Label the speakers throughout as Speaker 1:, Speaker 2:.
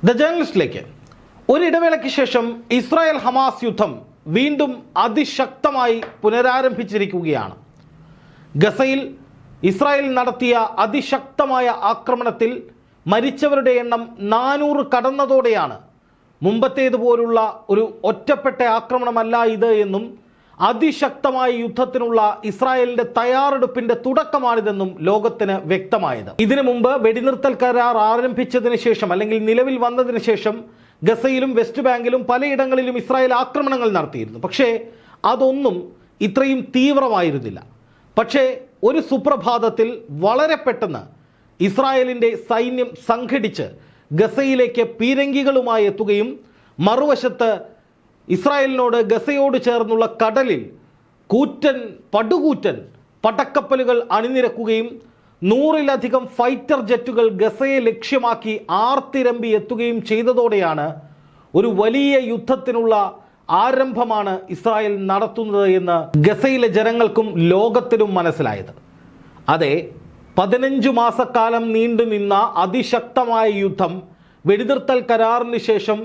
Speaker 1: The ജേർണലിസ്റ്റിലേക്ക് ഒരിടവേളയ്ക്ക് ശേഷം Israel Hamas യുദ്ധം വീണ്ടും അതിശക്തമായി പുനരാരംഭിച്ചിരിക്കുകയാണ്. ഗസയിൽ ഇസ്രായേൽ നടത്തിയ അതിശക്തമായ ആക്രമണത്തിൽ മരിച്ചവരുടെ എണ്ണം നാനൂറ് കടന്നതോടെയാണ് മുമ്പത്തേതുപോലുള്ള ഒരു ഒറ്റപ്പെട്ട ആക്രമണമല്ല ഇത് എന്നും അതിശക്തമായ യുദ്ധത്തിനുള്ള ഇസ്രായേലിന്റെ തയ്യാറെടുപ്പിന്റെ തുടക്കമാണിതെന്നും ലോകത്തിന് വ്യക്തമായത്. ഇതിനു മുമ്പ് വെടിനിർത്തൽ കരാർ ആരംഭിച്ചതിന് ശേഷം അല്ലെങ്കിൽ നിലവിൽ വന്നതിന് ശേഷം ഗസയിലും വെസ്റ്റ് ബാങ്കിലും പലയിടങ്ങളിലും ഇസ്രായേൽ ആക്രമണങ്ങൾ നടത്തിയിരുന്നു. പക്ഷേ അതൊന്നും ഇത്രയും തീവ്രമായിരുന്നില്ല. പക്ഷേ ഒരു സുപ്രഭാതത്തിൽ വളരെ പെട്ടെന്ന് ഇസ്രായേലിന്റെ സൈന്യം സംഘടിച്ച് ഗസയിലേക്ക് പീരങ്കികളുമായി എത്തുകയും മറുവശത്ത് ഇസ്രായേലിനോട് ഗസയോട് ചേർന്നുള്ള കടലിൽ കൂറ്റൻ പടുകൂറ്റൻ പടക്കപ്പലുകൾ അണിനിരക്കുകയും നൂറിലധികം ഫൈറ്റർ ജെറ്റുകൾ ഗസയെ ലക്ഷ്യമാക്കി ആർത്തിരമ്പി എത്തുകയും ചെയ്തതോടെയാണ് ഒരു വലിയ യുദ്ധത്തിനുള്ള ആരംഭമാണ് ഇസ്രായേൽ നടത്തുന്നത് എന്ന് ഗസയിലെ ജനങ്ങൾക്കും ലോകത്തിനും മനസ്സിലായത്. അതെ പതിനഞ്ച് മാസക്കാലം നീണ്ടു നിന്ന അതിശക്തമായ യുദ്ധം വെടിനിർത്തൽ കരാറിന് ശേഷം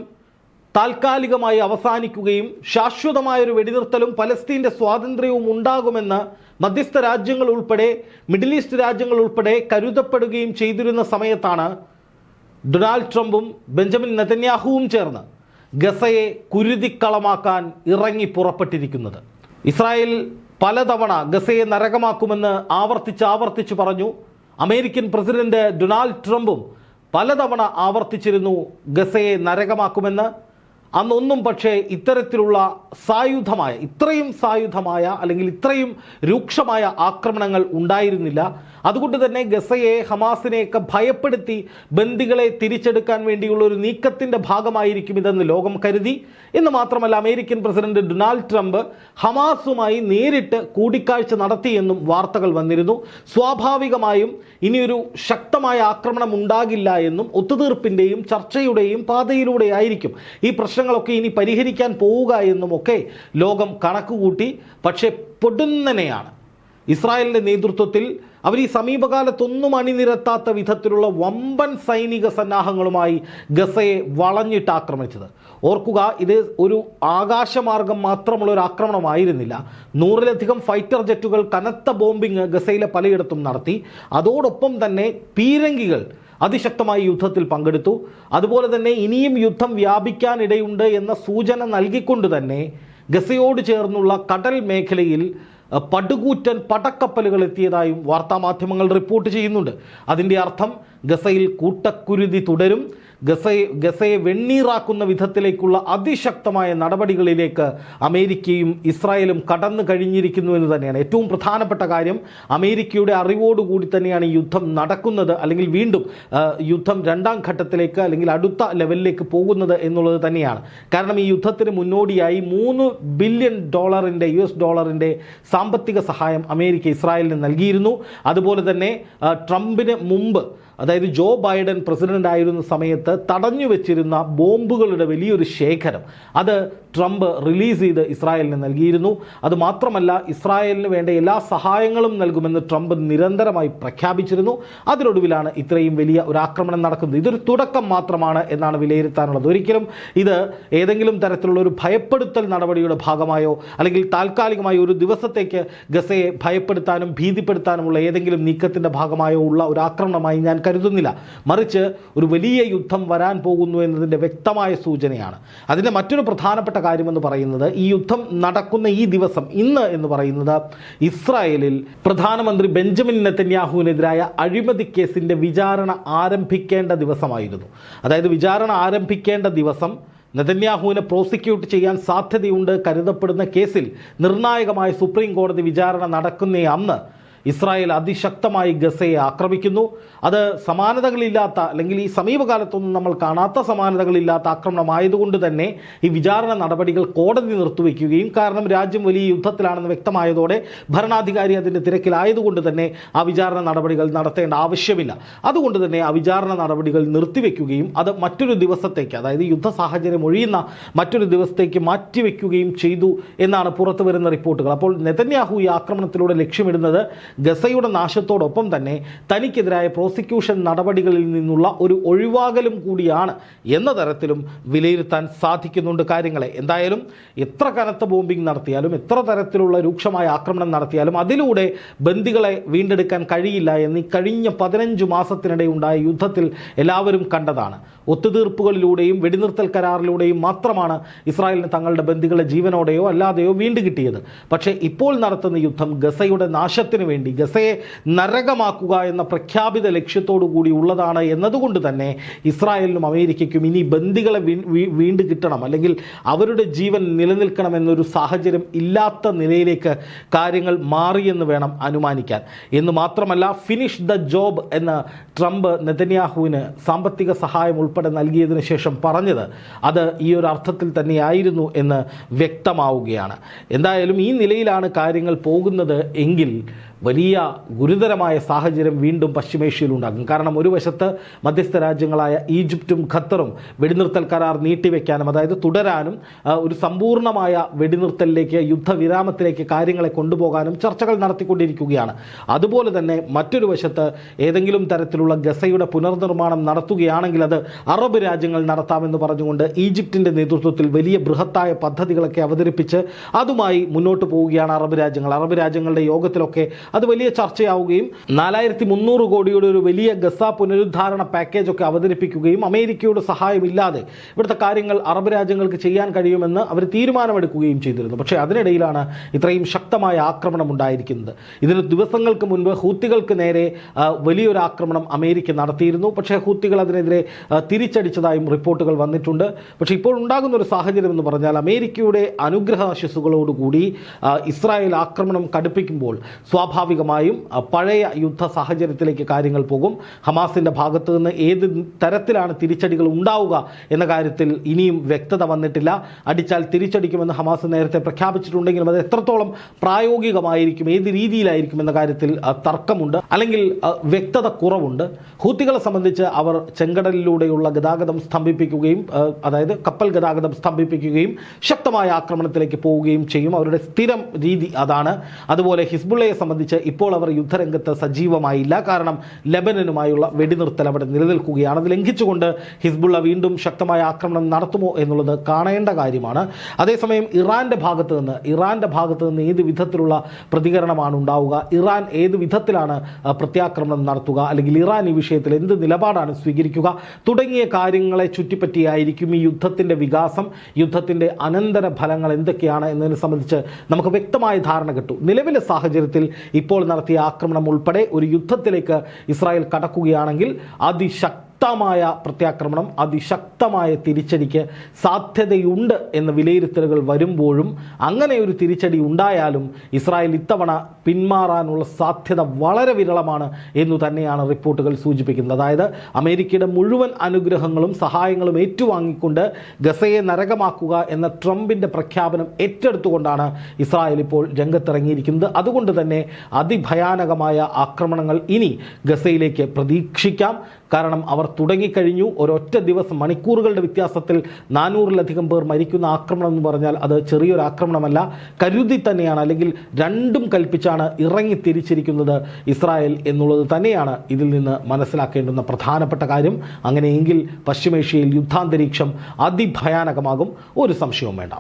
Speaker 1: താൽക്കാലികമായി അവസാനിക്കുകയും ശാശ്വതമായൊരു വെടിനിർത്തലും പലസ്തീന്റെ സ്വാതന്ത്ര്യവും ഉണ്ടാകുമെന്ന് മധ്യസ്ഥ രാജ്യങ്ങൾ ഉൾപ്പെടെ മിഡിൽ ഈസ്റ്റ് രാജ്യങ്ങൾ ഉൾപ്പെടെ കരുതപ്പെടുകയും ചെയ്തിരുന്ന സമയത്താണ് ഡൊണാൾഡ് ട്രംപും ബെഞ്ചമിൻ നെതന്യാഹുവും ചേർന്ന് ഗസയെ കുരുതിക്കളമാക്കാൻ ഇറങ്ങി പുറപ്പെട്ടിരിക്കുന്നത്. ഇസ്രായേൽ പലതവണ ഗസയെ നരകമാക്കുമെന്ന് ആവർത്തിച്ച് ആവർത്തിച്ച് പറഞ്ഞു. അമേരിക്കൻ പ്രസിഡന്റ് ഡൊണാൾഡ് ട്രംപും പലതവണ ആവർത്തിച്ചിരുന്നു ഗസയെ നരകമാക്കുമെന്ന്. അന്നൊന്നും പക്ഷേ ഇത്തരത്തിലുള്ള സായുധമായ ഇത്രയും സായുധമായ അല്ലെങ്കിൽ ഇത്രയും രൂക്ഷമായ ആക്രമണങ്ങൾ ഉണ്ടായിരുന്നില്ല. അതുകൊണ്ട് തന്നെ ഗസയെ ഹമാസിനെയൊക്കെ ഭയപ്പെടുത്തി ബന്ദികളെ തിരിച്ചെടുക്കാൻ വേണ്ടിയുള്ള ഒരു നീക്കത്തിന്റെ ഭാഗമായിരിക്കും ഇതെന്ന് ലോകം കരുതി. എന്ന് മാത്രമല്ല അമേരിക്കൻ പ്രസിഡന്റ് ഡൊണാൾഡ് ട്രംപ് ഹമാസുമായി നേരിട്ട് കൂടിക്കാഴ്ച നടത്തിയെന്നും വാർത്തകൾ വന്നിരുന്നു. സ്വാഭാവികമായും ഇനിയൊരു ശക്തമായ ആക്രമണം ഉണ്ടാകില്ല എന്നും ഒത്തുതീർപ്പിന്റെയും ചർച്ചയുടെയും പാതയിലൂടെയായിരിക്കും ഈ പ്രശ്നങ്ങളൊക്കെ ഇനി പരിഹരിക്കാൻ പോവുക എന്നുമൊക്കെ ലോകം കണക്കുകൂട്ടി. പക്ഷേ പൊടുന്നനെയാണ്. ഇസ്രായേലിന്റെ നേതൃത്വത്തിൽ അവർ ഈ സമീപകാലത്തൊന്നും അണിനിരത്താത്ത വിധത്തിലുള്ള വമ്പൻ സൈനിക സന്നാഹങ്ങളുമായി ഗസയെ വളഞ്ഞിട്ട് ആക്രമിച്ചത്. ഓർക്കുക ഇത് ഒരു ആകാശമാർഗം മാത്രമുള്ള ഒരു ആക്രമണമായിരുന്നില്ല. നൂറിലധികം ഫൈറ്റർ ജെറ്റുകൾ കനത്ത ബോംബിങ് ഗസയിലെ പലയിടത്തും നടത്തി. അതോടൊപ്പം തന്നെ പീരങ്കികൾ അതിശക്തമായ യുദ്ധത്തിൽ പങ്കെടുത്തു. അതുപോലെ തന്നെ ഇനിയും യുദ്ധം വ്യാപിക്കാനിടയുണ്ട് എന്ന സൂചന നൽകിക്കൊണ്ട് തന്നെ ഗസയോട് ചേർന്നുള്ള കടൽ മേഖലയിൽ പടുകൂറ്റൻ പടക്കപ്പലുകൾ എത്തിയതായും വാർത്താമാധ്യമങ്ങൾ റിപ്പോർട്ട് ചെയ്യുന്നുണ്ട്. അതിന്റെ അർത്ഥം ഗസയിൽ കൂട്ടക്കുരുതി തുടരും ഗസയെ ഗസയെ വെണ്ണീറാക്കുന്ന വിധത്തിലേക്കുള്ള അതിശക്തമായ നടപടികളിലേക്ക് അമേരിക്കയും ഇസ്രായേലും കടന്നു കഴിഞ്ഞിരിക്കുന്നു എന്ന് തന്നെയാണ്. ഏറ്റവും പ്രധാനപ്പെട്ട കാര്യം അമേരിക്കയുടെ അറിവോടുകൂടി തന്നെയാണ് ഈ യുദ്ധം നടക്കുന്നത് അല്ലെങ്കിൽ വീണ്ടും യുദ്ധം രണ്ടാം ഘട്ടത്തിലേക്ക് അല്ലെങ്കിൽ അടുത്ത ലെവലിലേക്ക് പോകുന്നത് എന്നുള്ളത് തന്നെയാണ്. കാരണം ഈ യുദ്ധത്തിന് മുന്നോടിയായി മൂന്ന് ബില്യൺ ഡോളറിന്റെ യു എസ് ഡോളറിന്റെ സാമ്പത്തിക സഹായം അമേരിക്ക ഇസ്രായേലിന് നൽകിയിരുന്നു. അതുപോലെ തന്നെ ട്രംപിന് മുമ്പ് അതായത് ജോ ബൈഡൻ പ്രസിഡന്റ് ആയിരുന്ന സമയത്ത് തടഞ്ഞു വെച്ചിരുന്ന ബോംബുകളുടെ വലിയൊരു ശേഖരം അത് ട്രംപ് റിലീസ് ചെയ്ത് ഇസ്രായേലിന് നൽകിയിരുന്നു. അത് മാത്രമല്ല ഇസ്രായേലിന് വേണ്ട എല്ലാ സഹായങ്ങളും നൽകുമെന്ന് ട്രംപ് നിരന്തരമായി പ്രഖ്യാപിച്ചിരുന്നു. അതിനൊടുവിലാണ് ഇത്രയും വലിയ ഒരു ആക്രമണം നടക്കുന്നത്. ഇതൊരു തുടക്കം മാത്രമാണ് എന്നാണ് വിലയിരുത്താനുള്ളത്. ഒരിക്കലും ഇത് ഏതെങ്കിലും തരത്തിലുള്ള ഒരു ഭയപ്പെടുത്തൽ നടപടിയുടെ ഭാഗമായോ അല്ലെങ്കിൽ താൽക്കാലികമായി ഒരു ദിവസത്തേക്ക് ഗസയെ ഭയപ്പെടുത്താനും ഭീതിപ്പെടുത്താനുമുള്ള ഏതെങ്കിലും നീക്കത്തിന്റെ ഭാഗമായോ ഉള്ള ഒരു ആക്രമണമായി ഞാൻ കരുതുന്നില്ല. മറിച്ച് ഒരു വലിയ യുദ്ധം വരാൻ പോകുന്നു എന്നതിന്റെ വ്യക്തമായ സൂചനയാണ്. അതിന്റെ മറ്റൊരു പ്രധാനപ്പെട്ട കാര്യമെന്ന് പറയുന്നത് ഈ യുദ്ധം നടക്കുന്ന ഈ ദിവസം ഇന്ന് എന്ന് പറയുന്നത് ഇസ്രായേലിൽ പ്രധാനമന്ത്രി ബെഞ്ചമിൻ നെത്തന്യാഹുവിനെതിരായ അഴിമതി കേസിന്റെ വിചാരണ ആരംഭിക്കേണ്ട ദിവസമായിരുന്നു. അതായത് വിചാരണ ആരംഭിക്കേണ്ട ദിവസം നെതന്യാഹുവിനെ പ്രോസിക്യൂട്ട് ചെയ്യാൻ സാധ്യതയുണ്ട് കരുതപ്പെടുന്ന കേസിൽ നിർണായകമായ സുപ്രീം കോടതി വിചാരണ നടക്കുന്ന അന്ന് ഇസ്രായേൽ അതിശക്തമായി ഗസയെ ആക്രമിക്കുന്നു. അത് സമാനതകളില്ലാത്ത അല്ലെങ്കിൽ ഈ സമീപകാലത്തൊന്നും നമ്മൾ കാണാത്ത സമാനതകളില്ലാത്ത ആക്രമണമായതുകൊണ്ട് തന്നെ ഈ വിചാരണ നടപടികൾ കോടതി നിർത്തിവെക്കുകയും കാരണം രാജ്യം വലിയ യുദ്ധത്തിലാണെന്ന് വ്യക്തമായതോടെ ഭരണാധികാരി അതിന്റെ തിരക്കിലായതുകൊണ്ട് തന്നെ ആ വിചാരണ നടപടികൾ നടത്തേണ്ട ആവശ്യമില്ല. അതുകൊണ്ട് തന്നെ ആ വിചാരണ നടപടികൾ നിർത്തിവെക്കുകയും അത് മറ്റൊരു ദിവസത്തേക്ക് അതായത് യുദ്ധ സാഹചര്യം ഒഴിയുന്ന മറ്റൊരു ദിവസത്തേക്ക് മാറ്റിവെക്കുകയും ചെയ്തു എന്നാണ് പുറത്തു വരുന്ന റിപ്പോർട്ടുകൾ. അപ്പോൾ നെതന്യാഹു ഈ ആക്രമണത്തിലൂടെ ലക്ഷ്യമിടുന്നത് ഗസയുടെ നാശത്തോടൊപ്പം തന്നെ തനിക്കെതിരായ പ്രോസിക്യൂഷൻ നടപടികളിൽ നിന്നുള്ള ഒരു ഒഴിവാകലും കൂടിയാണ് എന്ന തരത്തിലും വിലയിരുത്താൻ സാധിക്കുന്നുണ്ട് കാര്യങ്ങളെ. എന്തായാലും എത്ര കനത്ത ബോംബിംഗ് നടത്തിയാലും എത്ര തരത്തിലുള്ള രൂക്ഷമായ ആക്രമണം നടത്തിയാലും അതിലൂടെ ബന്ദികളെ വീണ്ടെടുക്കാൻ കഴിയില്ല എന്ന് ഈ കഴിഞ്ഞ പതിനഞ്ച് മാസത്തിനിടെ ഉണ്ടായ യുദ്ധത്തിൽ എല്ലാവരും കണ്ടതാണ്. ഒത്തുതീർപ്പുകളിലൂടെയും വെടിനിർത്തൽ കരാറിലൂടെയും മാത്രമാണ് ഇസ്രായേലിന് തങ്ങളുടെ ബന്ദികളെ ജീവനോടെയോ അല്ലാതെയോ വീണ്ടുകിട്ടിയത്. പക്ഷേ ഇപ്പോൾ നടത്തുന്ന യുദ്ധം ഗസയുടെ നാശത്തിന് വേണ്ടി ഗസയെ നരകമാക്കുക എന്ന പ്രഖ്യാപിത ലക്ഷ്യത്തോടു കൂടി ഉള്ളതാണ് എന്നതുകൊണ്ട് തന്നെ ഇസ്രായേലിനും അമേരിക്കയ്ക്കും ഇനി ബന്ദികളെ വീണ്ടും വീണ്ടു കിട്ടണം. അല്ലെങ്കിൽ അവരുടെ ജീവൻ നിലനിൽക്കണം എന്നൊരു സാഹചര്യം ഇല്ലാത്ത നിലയിലേക്ക് കാര്യങ്ങൾ മാറിയെന്ന് വേണം അനുമാനിക്കാൻ. എന്ന് മാത്രമല്ല ഫിനിഷ് ദ ജോബ് എന്ന് ട്രംപ് നെതന്യാഹുവിന് സാമ്പത്തിക സഹായം ഉൾപ്പെടെ നൽകിയതിനു ശേഷം പറഞ്ഞത് അത് ഈ ഒരു അർത്ഥത്തിൽ തന്നെയായിരുന്നു എന്ന് വ്യക്തമാവുകയാണ്. എന്തായാലും ഈ നിലയിലാണ് കാര്യങ്ങൾ പോകുന്നത് എങ്കിൽ വലിയ ഗുരുതരമായ സാഹചര്യം വീണ്ടും പശ്ചിമേഷ്യയിൽ ഉണ്ടാകും കാരണം ഒരു വശത്ത് മധ്യസ്ഥ രാജ്യങ്ങളായ ഈജിപ്തും ഖത്തറും വെടിനിർത്തൽ കരാർ നീട്ടിവെക്കാനും അതായത് തുടരാനും ഒരു സമ്പൂർണമായ വെടിനിർത്തലിലേക്ക് യുദ്ധവിരാമത്തിലേക്ക് കാര്യങ്ങളെ കൊണ്ടുപോകാനും ചർച്ചകൾ നടത്തിക്കൊണ്ടിരിക്കുകയാണ്. അതുപോലെ തന്നെ മറ്റൊരു വശത്ത് ഏതെങ്കിലും തരത്തിലുള്ള ഗസയുടെ പുനർനിർമ്മാണം നടത്തുകയാണെങ്കിൽ അത് അറബ് രാജ്യങ്ങൾ നടത്താമെന്ന് പറഞ്ഞുകൊണ്ട് ഈജിപ്തിന്റെ നേതൃത്വത്തിൽ വലിയ ബൃഹത്തായ പദ്ധതികളൊക്കെ അവതരിപ്പിച്ച് അതുമായി മുന്നോട്ട് പോവുകയാണ് അറബ് രാജ്യങ്ങൾ. അറബ് രാജ്യങ്ങളുടെ യോഗത്തിലൊക്കെ അത് വലിയ ചർച്ചയാവുകയും നാലായിരത്തി മുന്നൂറ് കോടിയുടെ ഒരു വലിയ ഗസ പുനരുദ്ധാരണ പാക്കേജ് ഒക്കെ അവതരിപ്പിക്കുകയും അമേരിക്കയുടെ സഹായമില്ലാതെ ഇവിടുത്തെ കാര്യങ്ങൾ അറബ് രാജ്യങ്ങൾക്ക് ചെയ്യാൻ കഴിയുമെന്ന് അവർ തീരുമാനമെടുക്കുകയും ചെയ്തിരുന്നു. പക്ഷേ അതിനിടയിലാണ് ഇത്രയും ശക്തമായ ആക്രമണം ഉണ്ടായിരിക്കുന്നത്. ഇതിന് ദിവസങ്ങൾക്ക് മുൻപ് ഹൂത്തികൾക്ക് നേരെ വലിയൊരു ആക്രമണം അമേരിക്ക നടത്തിയിരുന്നു. പക്ഷേ ഹൂത്തികൾ അതിനെതിരെ തിരിച്ചടിച്ചതായും റിപ്പോർട്ടുകൾ വന്നിട്ടുണ്ട്. പക്ഷേ ഇപ്പോൾ ഉണ്ടാകുന്ന ഒരു സാഹചര്യം എന്ന് പറഞ്ഞാൽ അമേരിക്കയുടെ അനുഗ്രഹാശിസുകളോടുകൂടി ഇസ്രായേൽ ആക്രമണം കടുപ്പിക്കുമ്പോൾ സ്വാഭാവികമായും പഴയ യുദ്ധ സാഹചര്യത്തിലേക്ക് കാര്യങ്ങൾ പോകും. ഹമാസിന്റെ ഭാഗത്തു നിന്ന് ഏത് തരത്തിലാണ് തിരിച്ചടികൾ ഉണ്ടാവുക എന്ന കാര്യത്തിൽ ഇനിയും വ്യക്തത വന്നിട്ടില്ല. അടിച്ചാൽ തിരിച്ചടിക്കുമെന്ന് ഹമാസ് നേരത്തെ പ്രഖ്യാപിച്ചിട്ടുണ്ടെങ്കിലും അത് എത്രത്തോളം പ്രായോഗികമായിരിക്കും ഏത് രീതിയിലായിരിക്കും എന്ന കാര്യത്തിൽ തർക്കമുണ്ട്. അല്ലെങ്കിൽ വ്യക്തത കുറവുണ്ട്. ഹൂത്തികളെ സംബന്ധിച്ച് അവർ ചെങ്കടലിലൂടെയുള്ള ഗതാഗതം സ്തംഭിപ്പിക്കുകയും അതായത് കപ്പൽ ഗതാഗതം സ്തംഭിപ്പിക്കുകയും ശക്തമായ ആക്രമണത്തിലേക്ക് പോവുകയും ചെയ്യും. അവരുടെ സ്ഥിരം രീതി അതാണ്. അതുപോലെ ഹിസ്ബുള്ളയെ സംബന്ധിച്ച് ഇപ്പോൾ അവർ യുദ്ധരംഗത്ത് സജീവമായില്ല. കാരണം ലബനനുമായുള്ള വെടിനിർത്തൽ അവിടെ നിലനിൽക്കുകയാണ്. അത് ലംഘിച്ചുകൊണ്ട് ഹിസ്ബുള്ള വീണ്ടും ശക്തമായ ആക്രമണം നടത്തുമോ എന്നുള്ളത് കാണേണ്ട കാര്യമാണ്. അതേസമയം ഇറാന്റെ ഭാഗത്ത് നിന്ന് ഇറാന്റെ ഭാഗത്ത് നിന്ന് ഏത് വിധത്തിലുള്ള പ്രതികരണമാണ് ഉണ്ടാവുക ഇറാൻ ഏത് വിധത്തിലാണ് പ്രത്യാക്രമണം നടത്തുക അല്ലെങ്കിൽ ഇറാൻ ഈ വിഷയത്തിൽ എന്ത് നിലപാടാണ് സ്വീകരിക്കുക തുടങ്ങിയ കാര്യങ്ങളെ ചുറ്റിപ്പറ്റിയായിരിക്കും ഈ യുദ്ധത്തിന്റെ വികാസം യുദ്ധത്തിന്റെ അനന്തര ഫലങ്ങൾ എന്തൊക്കെയാണ് എന്നതിനെ സംബന്ധിച്ച് നമുക്ക് വ്യക്തമായ ധാരണ കിട്ടും. നിലവിലെ സാഹചര്യത്തിൽ ഇപ്പോൾ നടത്തിയ ആക്രമണം ഉൾപ്പെടെ ഒരു യുദ്ധത്തിലേക്ക് ഇസ്രായേൽ കടക്കുകയാണെങ്കിൽ അതിശക്തമായ പ്രത്യാക്രമണം അതിശക്തമായ തിരിച്ചടിക്ക് സാധ്യതയുണ്ട് എന്ന വിലയിരുത്തലുകൾ വരുമ്പോഴും അങ്ങനെ ഒരു തിരിച്ചടി ഉണ്ടായാലും ഇസ്രായേൽ ഇത്തവണ പിന്മാറാനുള്ള സാധ്യത വളരെ വിരളമാണ് എന്നു തന്നെയാണ് റിപ്പോർട്ടുകൾ സൂചിപ്പിക്കുന്നത്. അതായത് അമേരിക്കയുടെ മുഴുവൻ അനുഗ്രഹങ്ങളും സഹായങ്ങളും ഏറ്റുവാങ്ങിക്കൊണ്ട് ഗസയെ നരകമാക്കുക എന്ന ട്രംപിന്റെ പ്രഖ്യാപനം ഏറ്റെടുത്തുകൊണ്ടാണ് ഇസ്രായേൽ ഇപ്പോൾ രംഗത്തിറങ്ങിയിരിക്കുന്നത്. അതുകൊണ്ട് തന്നെ അതിഭയാനകമായ ആക്രമണങ്ങൾ ഇനി ഗസയിലേക്ക് പ്രതീക്ഷിക്കാം. കാരണം അവർ തുടങ്ങിക്കഴിഞ്ഞു. ഒരൊറ്റ ദിവസം മണിക്കൂറുകളുടെ വ്യത്യാസത്തിൽ നാനൂറിലധികം പേർ മരിക്കുന്ന ആക്രമണം എന്ന് പറഞ്ഞാൽ അത് ചെറിയൊരു ആക്രമണമല്ല. കരുതി തന്നെയാണ് അല്ലെങ്കിൽ രണ്ടും കൽപ്പിച്ചാണ് ഇറങ്ങി തിരിച്ചിരിക്കുന്നത് ഇസ്രായേൽ എന്നുള്ളത് തന്നെയാണ് ഇതിൽ നിന്ന് മനസ്സിലാക്കേണ്ടുന്ന പ്രധാനപ്പെട്ട കാര്യം. അങ്ങനെയെങ്കിൽ പശ്ചിമേഷ്യയിൽ യുദ്ധാന്തരീക്ഷം അതിഭയാനകമാകും. ഒരു സംശയവും വേണ്ട.